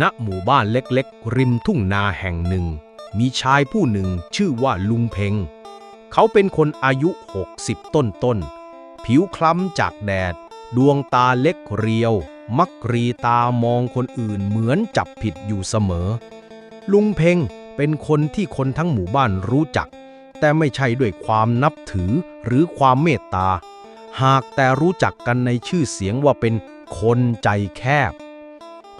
ณหมู่บ้านเล็กๆ ริมทุ่งนาแห่งหนึ่ง มีชายผู้หนึ่งชื่อว่าลุงเพ็ง เขาเป็นคนอายุ 60 ต้นต้น ผิวคล้ำจากแดด ดวงตาเล็กเรียว มักรีตามองคนอื่นเหมือนจับผิดอยู่เสมอ ลุงเพ็งเป็นคนที่คนทั้งหมู่บ้านรู้จัก แต่ไม่ใช่ด้วยความนับถือหรือความเมตตา หากแต่รู้จักกันในชื่อเสียงว่าเป็นคนใจแคบ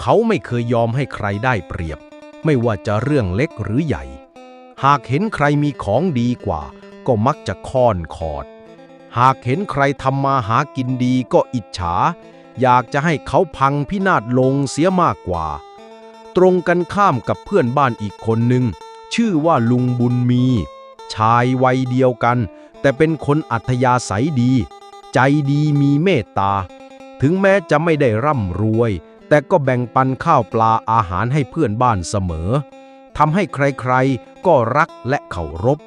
เขาไม่เคยยอมให้ใครได้เปรียบ ไม่ว่าจะเรื่องเล็กหรือใหญ่ หากเห็นใครมีของดีกว่า ก็มักจะค้อนขอด หากเห็นใครทำมาหากินดีก็อิจฉา อยากจะให้เขาพังพินาศลงเสียมากกว่า ตรงกันข้ามกับเพื่อนบ้านอีกคนหนึ่ง ชื่อว่าลุงบุญมี ชายวัยเดียวกัน แต่เป็นคนอัธยาศัยดี ใจดีมีเมตตา ถึงแม้จะไม่ได้ร่ำรวย แต่ก็แบ่งปันข้าวปลาอาหารให้เพื่อนบ้านเสมอทำให้ใครๆ ก็รักและเคารพ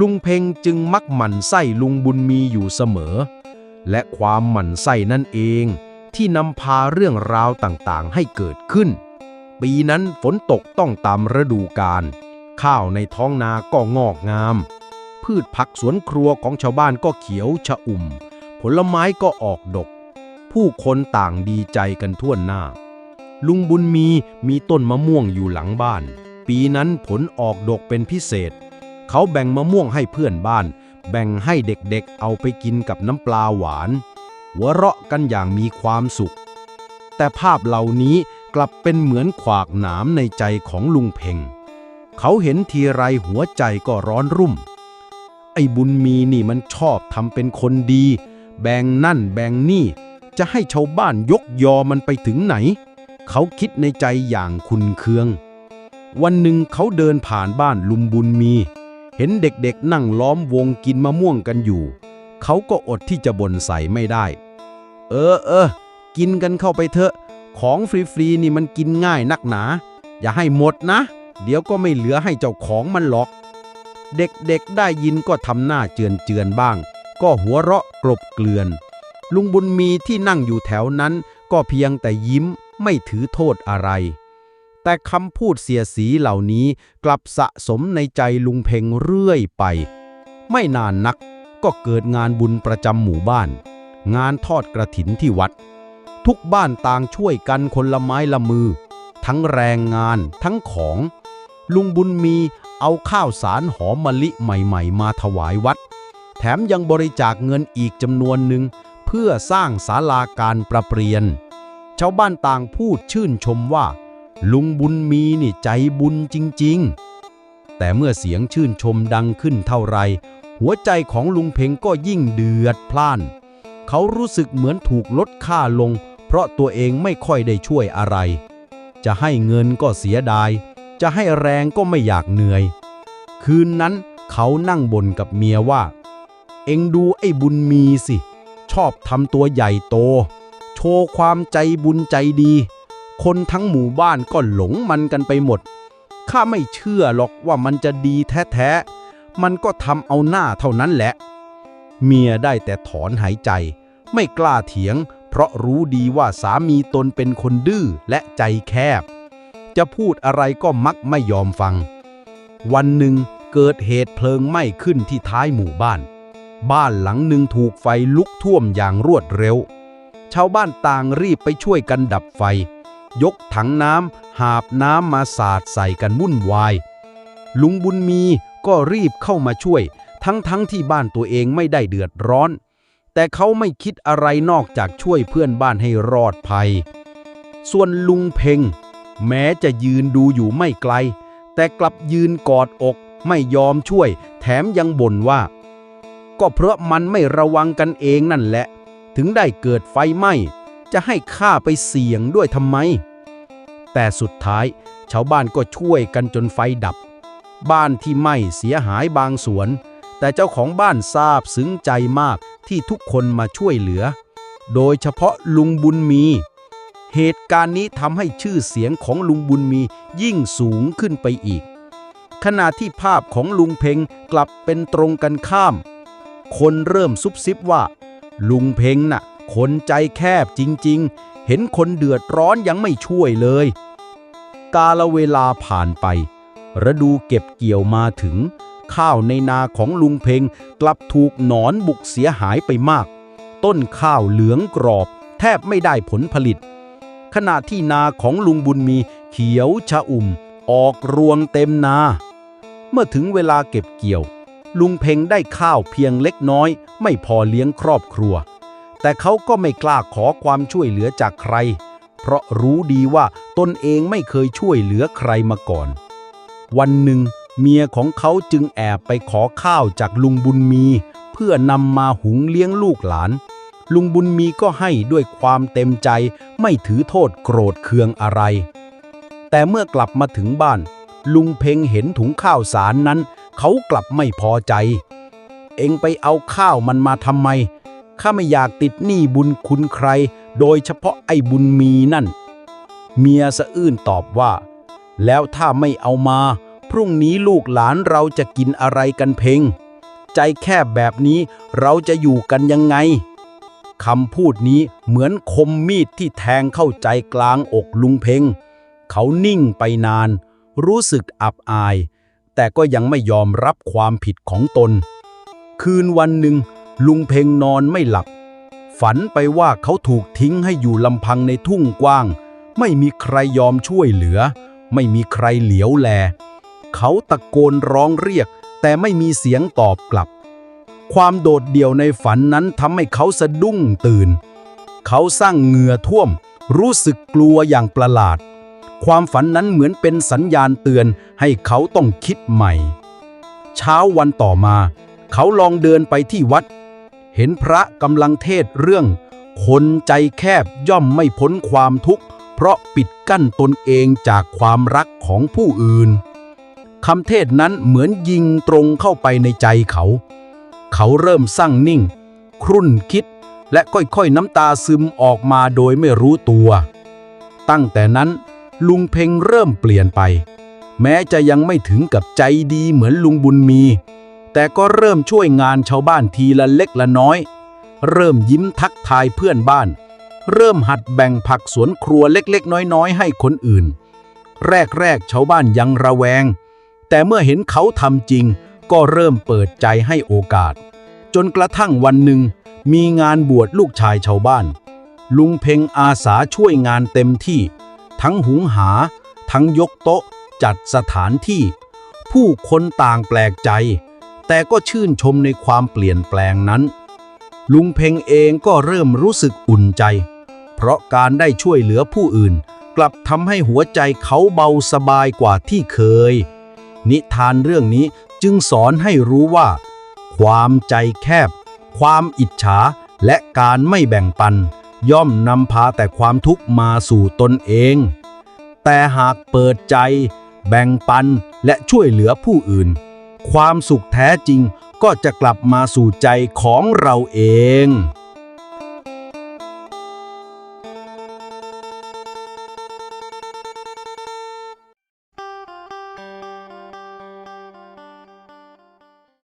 ลุงเพ็งจึงมักหมั่นไส้ลุงบุญมีอยู่เสมอ และความหมั่นไส้นั่นเอง ที่นำพาเรื่องราวต่างๆ ให้เกิดขึ้น ปีนั้นฝนตกต้องตามฤดูกาลข้าวในท้องนาก็งอกงาม พืชผักสวนครัวของชาวบ้านก็เขียวชะอุ่ม ผลไม้ก็ออกดก ผู้คนต่างดีใจกันทั่วหน้า ลุงบุญมีมีต้นมะม่วงอยู่หลังบ้าน ปีนั้นผลออกดกเป็นพิเศษ เขาแบ่งมะม่วงให้เพื่อนบ้าน แบ่งให้เด็กๆเอาไปกินกับน้ำปลาหวาน หัวเราะกันอย่างมีความสุข แต่ภาพเหล่านี้กลับเป็นเหมือนขวากหนามในใจของลุงเพ่งเขาเห็นทีไรหัวใจก็ร้อนรุ่ม ไอ้บุญมีนี่มันชอบทำเป็นคนดี แบ่งนั่นแบ่งนี่ จะให้ชาวบ้านยกยอมันไปถึงไหน เขาคิดในใจอย่างคุนเคือง วันหนึ่งเขาเดินผ่านบ้านลุงบุญมี เห็นเด็กๆนั่งล้อมวงกินมะม่วงกันอยู่ เขาก็อดที่จะบ่นใส่ไม่ได้ เออเออ กินกันเข้าไปเถอะ ของฟรีๆนี่มันกินง่ายนักหนา อย่าให้หมดนะ เดี๋ยวก็ไม่เหลือให้เจ้าของมันหรอก เด็กๆได้ยินก็ทำหน้าเจือนเจือนบ้าง ก็หัวเราะกลบเกลื่อน ลุงบุญมีที่นั่งอยู่แถวนั้น ก็เพียงแต่ยิ้มไม่ถือโทษอะไร แต่คำพูดเสียสีเหล่านี้กลับสะสมในใจลุงเพ็งเรื่อยไป ไม่นานนักก็เกิดงานบุญประจำหมู่บ้าน งานทอดกระถินที่วัด ทุกบ้านต่างช่วยกันคนละไม้ละมือ ทั้งแรงงานทั้งของ ลุงบุญมีเอาข้าวสารหอมมะลิใหม่ ๆ มาถวายวัด แถมยังบริจาคเงินอีกจำนวนหนึ่ง พื่อสร้างศาลาการประเปรียน ชาวบ้านต่างพูดชื่นชมว่า ลุงบุญมีนี่ใจบุญจริงๆ แต่เมื่อเสียงชื่นชมดังขึ้นเท่าไร หัวใจของลุงเพ็งก็ยิ่งเดือดพล่าน เขารู้สึกเหมือนถูกลดค่าลง เพราะตัวเองไม่ค่อยได้ช่วยอะไร จะให้เงินก็เสียดาย จะให้แรงก็ไม่อยากเหนื่อย คืนนั้นเขานั่งบ่นกับเมียว่า เอ็งดูไอ้บุญมีสิ ชอบทำตัวใหญ่โต โชว์ความใจบุญใจดี คนทั้งหมู่บ้านก็หลงมันกันไปหมด ข้าไม่เชื่อหรอกว่ามันจะดีแท้ๆ มันก็ทำเอาหน้าเท่านั้นแหละ เมียได้แต่ถอนหายใจ ไม่กล้าเถียง เพราะรู้ดีว่าสามีตนเป็นคนดื้อและใจแคบ จะพูดอะไรก็มักไม่ยอมฟัง วันหนึ่งเกิดเหตุเพลิงไหม้ขึ้นที่ท้ายหมู่บ้าน บ้านหลังหนึ่งถูกไฟลุกท่วมอย่างรวดเร็ว ชาวบ้านต่างรีบไปช่วยกันดับไฟ ยกถังน้ำหาบน้ำมาสาดใส่กันวุ่นวาย ลุงบุญมีก็รีบเข้ามาช่วย ทั้งๆทที่บ้านตัวเองไม่ได้เดือดร้อน แต่เขาไม่คิดอะไรนอกจากช่วยเพื่อนบ้านให้รอดภัย ส่วนลุงเพ็งแม้จะยืนดูอยู่ไม่ไกล แต่กลับยืนกอดอกไม่ยอมช่วย แถมยังบ่นว่า ก็เพราะมันไม่ระวังกันเองนั่นแหละ ถึงได้เกิดไฟไหม้ จะให้ข้าไปเสี่ยงด้วยทำไม แต่สุดท้ายชาวบ้านก็ช่วยกันจนไฟดับ บ้านที่ไหม้เสียหายบางส่วน แต่เจ้าของบ้านซาบซึ้งใจมากที่ทุกคนมาช่วยเหลือ โดยเฉพาะลุงบุญมี เหตุการณ์นี้ทำให้ชื่อเสียงของลุงบุญมียิ่งสูงขึ้นไปอีก ขณะที่ภาพของลุงเพ็งกลับเป็นตรงกันข้าม คนเริ่มซุบซิบว่า ลุงเพ็งน่ะ คนใจแคบจริง ๆ เห็นคนเดือดร้อนยังไม่ช่วยเลย กาลเวลาผ่านไป ฤดูเก็บเกี่ยวมาถึง ข้าวในนาของลุงเพ็งกลับถูกหนอนบุกเสียหายไปมาก ต้นข้าวเหลืองกรอบ แทบไม่ได้ผลผลิต ขณะที่นาของลุงบุญมีเขียวชะอุ่ม ออกรวงเต็มนา เมื่อถึงเวลาเก็บเกี่ยว ลุงเพ็งได้ข้าวเพียงเล็กน้อย ไม่พอเลี้ยงครอบครัว แต่เขาก็ไม่กล้าขอความช่วยเหลือจากใคร เพราะรู้ดีว่าตนเองไม่เคยช่วยเหลือใครมาก่อน วันหนึ่ง เมียของเขาจึงแอบไปขอข้าวจากลุงบุญมี เพื่อนำมาหุงเลี้ยงลูกหลาน ลุงบุญมีก็ให้ด้วยความเต็มใจไม่ถือโทษโกรธเคืองอะไร แต่เมื่อกลับมาถึงบ้าน ลุงเพ็งเห็นถุงข้าวสารนั้น เขากลับไม่พอใจ เองไปเอาข้าวมันมาทำไม ข้าไม่อยากติดหนี้บุญคุณใคร โดยเฉพาะไอ้บุญมีนั่น เมียสะอื้นตอบว่า แล้วถ้าไม่เอามา พรุ่งนี้ลูกหลานเราจะกินอะไรกันเพงใจแคบแบบนี้เราจะอยู่กันยังไงคำพูดนี้เหมือนคมมีดที่แทงเข้าใจกลางอกลุงเพงเขานิ่งไปนาน รู้สึกอับอาย แต่ก็ยังไม่ยอมรับความผิดของตน คืนวันหนึ่ง ลุงเพ็งนอนไม่หลับ ฝันไปว่าเขาถูกทิ้งให้อยู่ลำพังในทุ่งกว้าง ไม่มีใครยอมช่วยเหลือ ไม่มีใครเหลียวแล เขาตะโกนร้องเรียก แต่ไม่มีเสียงตอบกลับ ความโดดเดี่ยวในฝันนั้นทำให้เขาสะดุ้งตื่น เขาสร้างเหงื่อท่วม รู้สึกกลัวอย่างประหลาด ความฝันนั้นเหมือนเป็นสัญญาณเตือนให้เขาต้องคิดใหม่ เช้าวันต่อมา เขาลองเดินไปที่วัด เห็นพระกำลังเทศเรื่อง คนใจแคบย่อมไม่พ้นความทุกข์ เพราะปิดกั้นตนเองจากความรักของผู้อื่นคำเทศน์นั้นเหมือนยิงตรงเข้าไปในใจเขา เขาเริ่มสั่งนิ่ง ครุ่นคิดและค่อยๆน้ำตาซึมออกมาโดยไม่รู้ตัว ตั้งแต่นั้น ลุงเพ็งเริ่มเปลี่ยนไป แม้จะยังไม่ถึงกับใจดีเหมือนลุงบุญมี แต่ก็เริ่มช่วยงานชาวบ้านทีละเล็กละน้อย เริ่มยิ้มทักทายเพื่อนบ้าน เริ่มหัดแบ่งผักสวนครัวเล็กๆ น้อยๆ ให้คนอื่น แรกๆชาวบ้านยังระแวง แต่เมื่อเห็นเขาทำจริง ก็เริ่มเปิดใจให้โอกาส จนกระทั่งวันหนึ่งมีงานบวชลูกชายชาวบ้าน ลุงเพ็งอาสาช่วยงานเต็มที่ ทั้งหุงหา ทั้งยกโต๊ะ จัดสถานที่ ผู้คนต่างแปลกใจ แต่ก็ชื่นชมในความเปลี่ยนแปลงนั้น ลุงเพ็งเองก็เริ่มรู้สึกอุ่นใจ เพราะการได้ช่วยเหลือผู้อื่น กลับทำให้หัวใจเขาเบาสบายกว่าที่เคย นิทานเรื่องนี้จึงสอนให้รู้ว่า ความใจแคบ ความอิจฉาและการไม่แบ่งปัน ย่อมนำพาแต่ความทุกข์มาสู่ตนเอง แต่หากเปิดใจ แบ่งปันและช่วยเหลือผู้อื่น ความสุขแท้จริงก็จะกลับมาสู่ใจของเราเอง